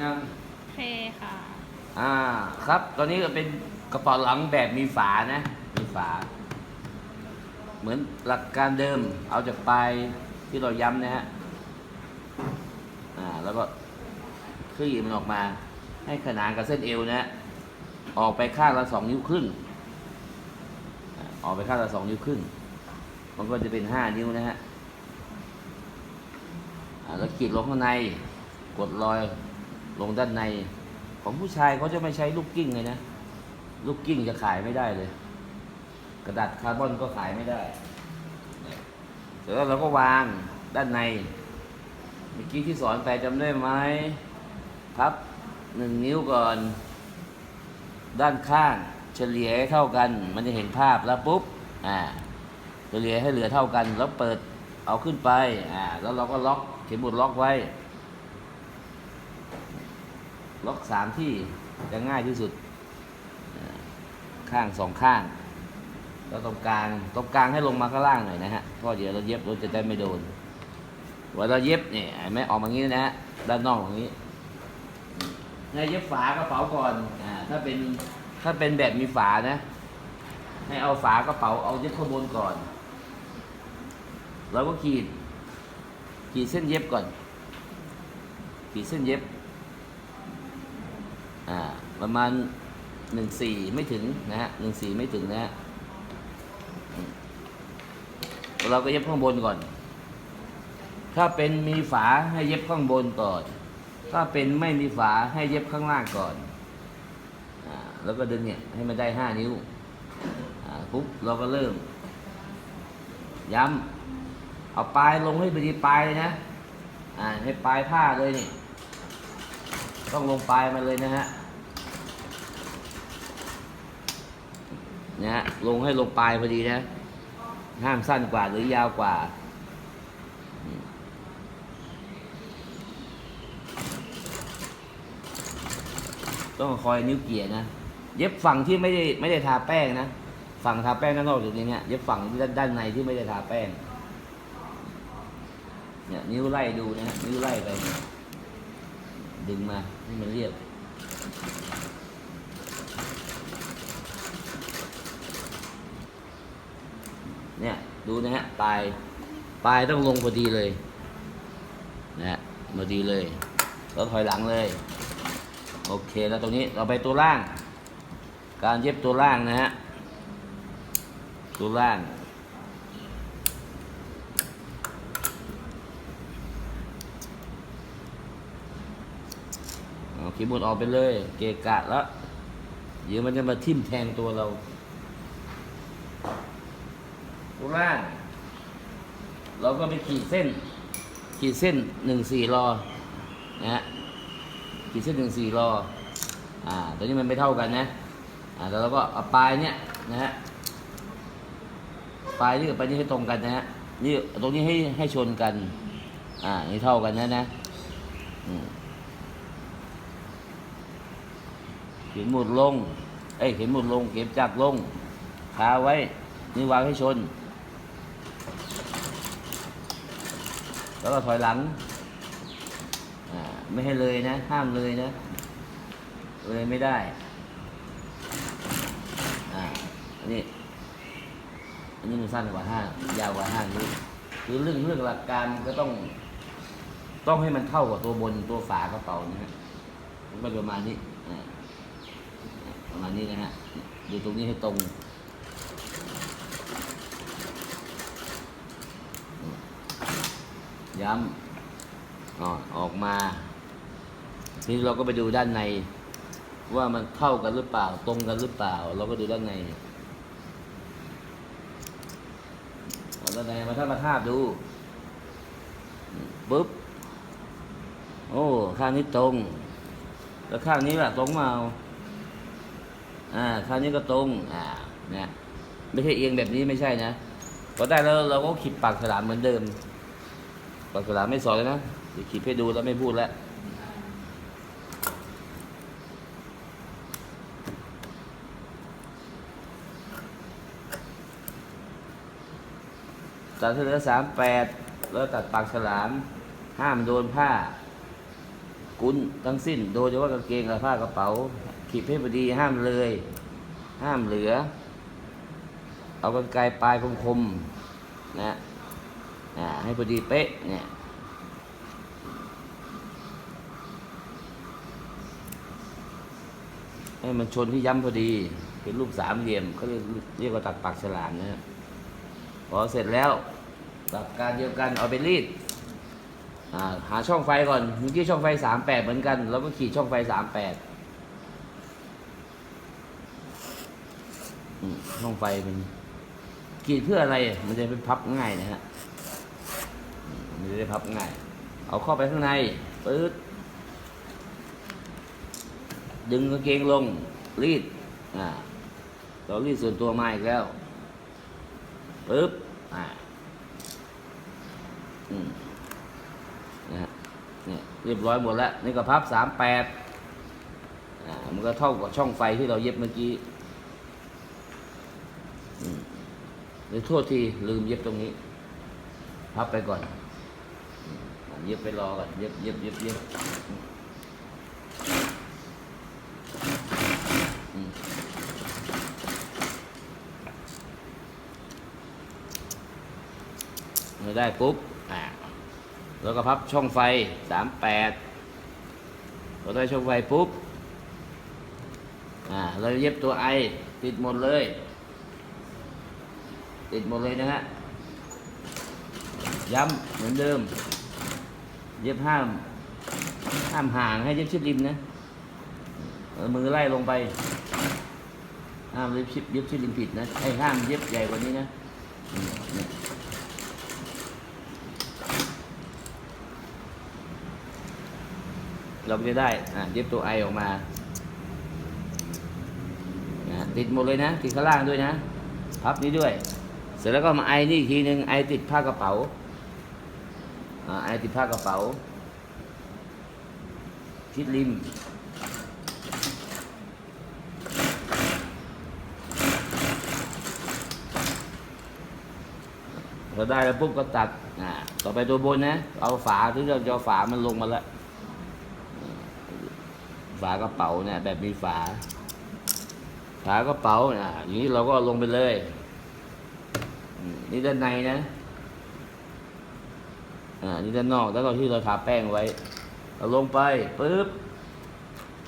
ยัง โอเคค่ะ อ่าครับ ตอนนี้ก็เป็นกระเป๋าหลังแบบมีฝานะ มีฝา เหมือนหลักการเดิม เอาจากปลายที่เราย้ำนะฮะ อ่า แล้วก็คลี่มันออกมา ให้ขนานกับเส้นเอวนะฮะ ออกไปข้างละสองนิ้วครึ่งอ่าออกไปข้างละสองนิ้วครึ่ง มันก็จะเป็นห้านิ้วนะฮะ อ่าแล้วขีดลงข้างใน กดรอย ลงด้านในของผู้ชายเขาจะไม่ใช้ลูกกิ้งเลยนะ ลูกกิ้งจะขายไม่ได้เลย กระดาษคาร์บอนก็ขายไม่ได้เสร็จแล้วเราก็วางด้านในเมื่อกี้ที่สอนไปจำได้ไหมพับหนึ่งนิ้วก่อน ด้านข้าง เฉลี่ยให้เท่ากัน มันจะเห็นภาพแล้วปุ๊บอ่าเฉลี่ยให้เหลือเท่ากัน แล้วเปิดเอาขึ้นไปอ่าแล้วเราก็ล็อกเข็มหมุดล็อกไว้ ล็อกสามที่จะง่ายที่สุด ข้างสองข้าง แล้วตรงกลางตรงกลางให้ลงมาข้างล่างหน่อยนะฮะเพราะเดี๋ยวเราเย็บเราจะได้ไม่โดนเวลาเย็บเนี่ยไม่ออกมาอย่างนี้นะฮะด้านนอกอย่างนี้ให้เย็บฝากระเป๋าก่อนอ่าถ้าเป็นถ้าเป็นแบบมีฝานะ ให้เอาฝากระเป๋าเอาเย็บข้างบนก่อน แล้วก็ขีดขีดเส้นเย็บก่อนขีดเส้นเย็บ อ่าประมาณหนึ่งสี่ไม่ถึงนะฮะหนึ่งสี่ไม่ถึงนะฮะเราก็เย็บข้างบนก่อน ถ้าเป็นมีฝาให้เย็บข้างบนก่อน ถ้าเป็นไม่มีฝาให้เย็บข้างล่างก่อนอ่าแล้วก็ดึงเนี่ยให้มันได้ห้านิ้วอ่าปุ๊บเราก็เริ่ม ย้ำเอาปลายลงให้ไปดีปลายเลยนะอ่าให้ปลายผ้าเลยนี่ ต้องลงปลายมาเลยนะฮะนะฮะลงให้ลงปลายพอดีนะ ห้ามสั้นกว่าหรือยาวกว่าต้องคอยนิ้วเกี่ยนะ เย็บฝั่งที่ไม่ได้ไม่ได้ทาแป้งนะ ฝั่งทาแป้งด้านนอกอยู่ในเนี้ยเย็บฝั่งด้านด้านในที่ไม่ได้ทาแป้ง เนี่ยนิ้วไล่ดูนะฮะนิ้วไล่ไปเนี่ย ดึงมาให้มันเรียบเนี่ยดูนะฮะปลายปลายต้องลงพอดีเลยนะฮะพอดีเลยแล้วถอยหลังเลย โอเคแล้วตรงนี้เราไปตัวล่าง การเย็บตัวล่างนะฮะตัวล่าง ขีดหมุดออกไปเลย เกะกะแล้วเดี๋ยวมันจะมาทิ่มแทงตัวเราตัวล่าง เราก็ไปขีดเส้น ขีดเส้นหนึ่งสี่รอนะฮะขีดเส้นหนึ่งสี่รออ่าตัวนี้มันไม่เท่ากันนะ อ่าแล้วเราก็เอาปลายเนี้ยนะฮะปลายนี่กับปลายนี่ให้ตรงกันนะฮะนี่ตรงนี้ให้ให้ชนกัน อ่านี่เท่ากันนะนะอืม เขียนหมุดลง เอ้ยเขียนหมุดลง เก็บจักรลงคาไว้ นี่วางให้ชน แล้วก็ถอยหลังอ่าไม่ให้เลยนะ ห้ามเลยนะ เลยไม่ได้ อ่าอันนี้อันนี้มันสั้นกว่าห้ายาวกว่าห้านิ้วคือเรื่องเรื่องหลักการก็ต้อง ต้องให้มันเท่ากับตัวบนตัวฝากระเป๋านะฮะมันประมาณนี้อ่า นี้นะฮะดูตรงนี้ให้ตรงย้ำอออกมา ทีนี้เราก็ไปดูด้านใน ว่ามันเข้ากันหรือเปล่า ตรงกันหรือเปล่า เราก็ดูด้านในเอาด้านในมาท่ามาทาบดูปุ๊บ โอ้ ข้างนี้ตรง แล้วข้างนี้ล่ะตรงมาเอา อ่าคราวนี้ก็ตรงอ่าเนี่ยไม่ใช่เอียงแบบนี้ไม่ใช่นะพอได้แล้วเราก็ขีดปากฉลามเหมือนเดิมปากฉลามไม่สอนเลยนะเดี๋ยวขีดให้ดูแล้วไม่พูดแล้วตัดเหลือสามแปดแล้วตัดปากฉลามห้ามโดนผ้า กุนทั้งสิ้น โดยเฉพาะกางเกงกับผ้ากระเป๋าขีดให้พอดีห้ามเลย ห้ามเหลือ เอากรรไกรปลายคมๆนะให้พอดีเป๊ะเนี่ยให้มันชนที่ย้ำพอดี เป็นรูปสามเหลี่ยมเขาเรียกเรียกว่าตัดปากฉลามนะพอเสร็จแล้วตัดการเดียวกันเอาไปรีด อ่าหาช่องไฟก่อนเมื่อกี้ช่องไฟสามแปดเหมือนกันเราก็ขีดช่องไฟสามแปดช่องไฟมันขีดเพื่ออะไรมันจะเป็นพับง่ายนะฮะมมันจะได้พับง่าย เอาเข้าไปข้างในปื๊ดดึงกางเกงลงรีดอ่าเรารีดส่วนตัวมาอีกแล้วปึ๊บอ่าอืม นะฮะเนี่ยเรียบร้อยหมดแล้ว นี่ก็พับสามแปดอ่ามันก็เท่ากับช่องไฟที่เราเย็บเมื่อกี้อืมเดี๋ยวโทษทีลืมเย็บตรงนี้ พับไปก่อน เย็บไปรอก่อน เย็บเย็บเย็บเย็บมเมื่อได้ปุ๊บ แล้วก็พับช่องไฟสามแปดพอได้ช่องไฟปุ๊บอ่าเราเย็บตัวไอติดหมดเลย ติดหมดเลยนะฮะย้ำเหมือนเดิม เย็บห้ามห้ามห่างให้เย็บชิดริมนะมือไล่ลงไปห้ามเย็บชิดเย็บชิดริมผิดนะไอ้ห้ามเย็บใหญ่กว่านี้นะอืม เนี่ยเราก็จะได้อะเย็บตัวไอออกมาติดหมดเลยนะติดข้างล่างด้วยนะพับนี้ด้วย เสร็จแล้วก็มาไอนี่อีกทีหนึ่งไอติดผ้ากระเป๋าอ่าไอติดผ้ากระเป๋าชิดริมเราได้แล้วปุ๊บก็ตัดอ่าต่อไปตัวบนนะ เอาฝาที่เราจะเอฝามันลงมาแล้ว ฝากระเป๋าเนี่ยแบบมีฝา ฝากระเป๋าอ่าอย่างนี้เราก็ลงไปเลย นี่ด้านในนะอ่านี่ด้านนอกแล้วก็ที่เราทาแป้งไว้เอาลงไปปุ๊บ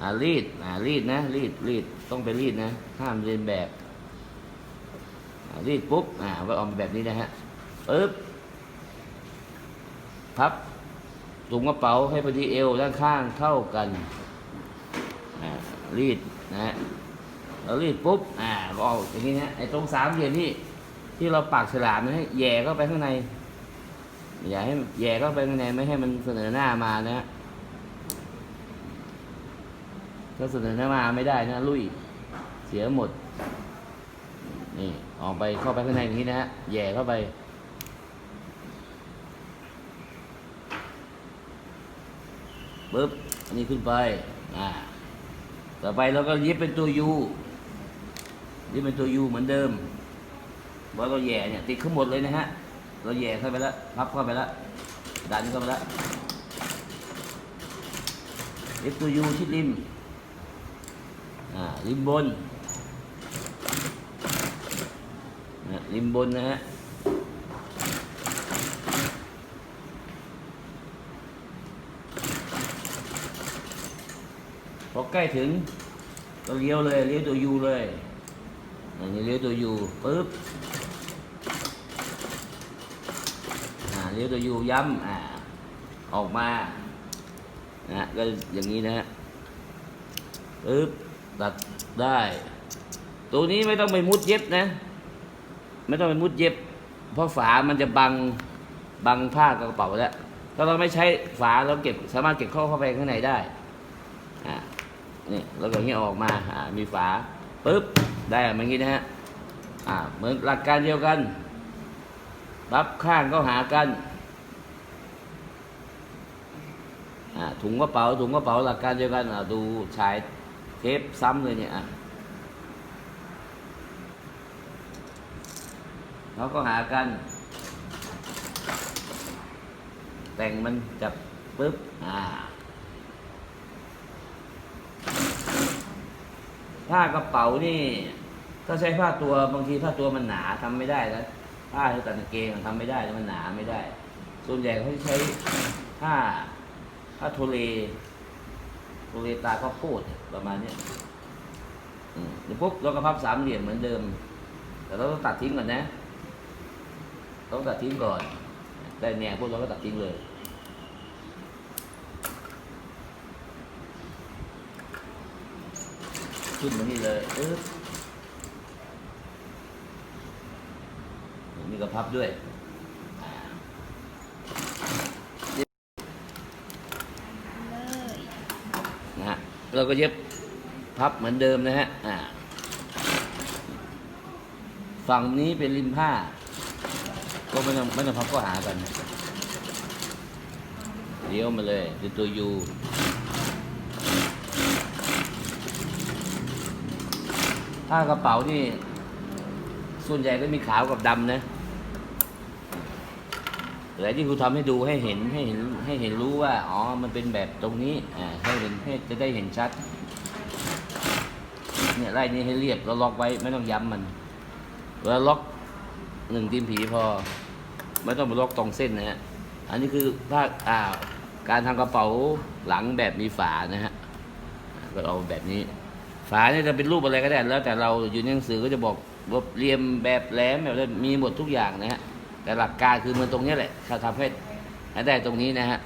อ่ารีดอ่ารีดนะรีดรีดต้องไปรีดนะห้ามเรียนแบบอ่ารีดปุ๊บอ่าไว้ออกแบบนี้นะฮะปุ๊บพับถุงกระเป๋าให้พอดีเอวด้านข้างเท่ากัน รีดนะฮะเรารีดปุ๊บอ่าก็เอาอย่างนี้นะไอ้ตรงสามเหลี่ยมนี่ที่เราปากฉลามนะแย่เข้าไปข้างในอย่าให้แย่เข้าไปข้างในไม่ให้มันเสนอหน้ามานะฮะถ้าเสนอหน้ามาไม่ได้นะลุยเสียหมดนี่ออกไปเข้าไปข้างในอย่างนี้นะฮะแย่เข้าไปปึ๊บอันนี้ขึ้นไปอ่า ต่อไปเราก็เย็บเป็นตัวยูเย็บเป็นตัวยูเหมือนเดิมเพราเราแย่เนี่ยติดขึ้นหมดเลยนะฮะ เราแย่เข้าไปแล้วพับเข้าไปแล้วดันเข้าไปแล้วเย็บตัวยูชิดริมอ่าริมบนนะริมบนนะฮะ พอใกล้ถึงก็เลี้ยวเลยเลี้ยวตัวยูเลยอันนี้เลี้ยวตัวยูปึ๊บอ่าเลี้ยวตัวยูย้ำอ่าออกมานะก็อย่างนี้นะฮะปึ๊บตัดได้ ตัวนี้ไม่ต้องไปมุดเย็บนะ ไม่ต้องไปมุดเย็บ เพราะฝามันจะบังบังผ้ากระเป๋าแล้วถ้าเราไม่ใช้ฝาเราเก็บสามารถเก็บเข้าเข้าไปข้างในได้ นี่แล้วก็อย่างนี้ออกมาอ่ามีฝาปึ๊บได้แบบนี้นะฮะอ่าเหมือนหลักการเดียวกันปั๊บข้างก็หากันอ่าถุงกระเป๋าถุงกระเป๋าหลักการเดียวกันอ่าดูฉายเทปซ้ำเลยเนี่ยอะเขาก็หากัน แต่งมันจับปึ๊บอ่า ผ้ากระเป๋านี่ ถ้าใช้ผ้าตัวบางทีผ้าตัวมันหนาทำไม่ได้นะผ้าที่ตัดกางเกงมันทำไม่ได้แล้วมันหนาไม่ได้ ส่วนใหญ่เขาจะใช้ผ้าผ้าโทเลโทเลตาข้าวโพดประมาณนี้เดี๋ยวปุ๊บเราก็พับสามเหลี่ยมเหมือนเดิม แต่เราต้องตัดทิ้งก่อนนะ ต้องตัดทิ้งก่อน ได้แนวพวกเราก็ตัดทิ้งเลย ขึ้นมานี่เลยเออมีกระพับด้วยเลยนะฮะเราก็เย็บพับเหมือนเดิมนะฮะอ่าฝั่งนี้เป็นริมผ้า ก็ไม่ต้องไม่ต้องพับก็หากันเลี้ยวมาเลยคือตัวยู ผ้ากระเป๋านี่ ส่วนใหญ่ก็มีขาวกับดำนะแต่ที่ครูทำให้ดูให้เห็นให้เห็นให้เห็นรู้ว่า อ๋อ มันเป็นแบบตรงนี้อ่าให้เห็นให้จะได้เห็นชัด เนี่ยไล่นี้ให้เรียบแล้วล็อกไว้ไม่ต้องย้ำมันเวลาล็อกหนึ่งตีนผีพอ ไม่ต้องไปล็อกตรงเส้นนะฮะ อันนี้คือภาคอ่าการทำกระเป๋าหลังแบบมีฝานะฮะ ก็เอาแบบนี้ ฝาเนี่ยจะเป็นรูปอะไรก็ได้ แล้วแต่เราอยู่ในหนังสือก็จะบอกว่าเรียมแบบแหลมแบบอะไรมีหมดทุกอย่างนะฮะแต่หลักการคือมันตรงนี้แหละเขาทำให้ได้ตรงนี้นะฮะ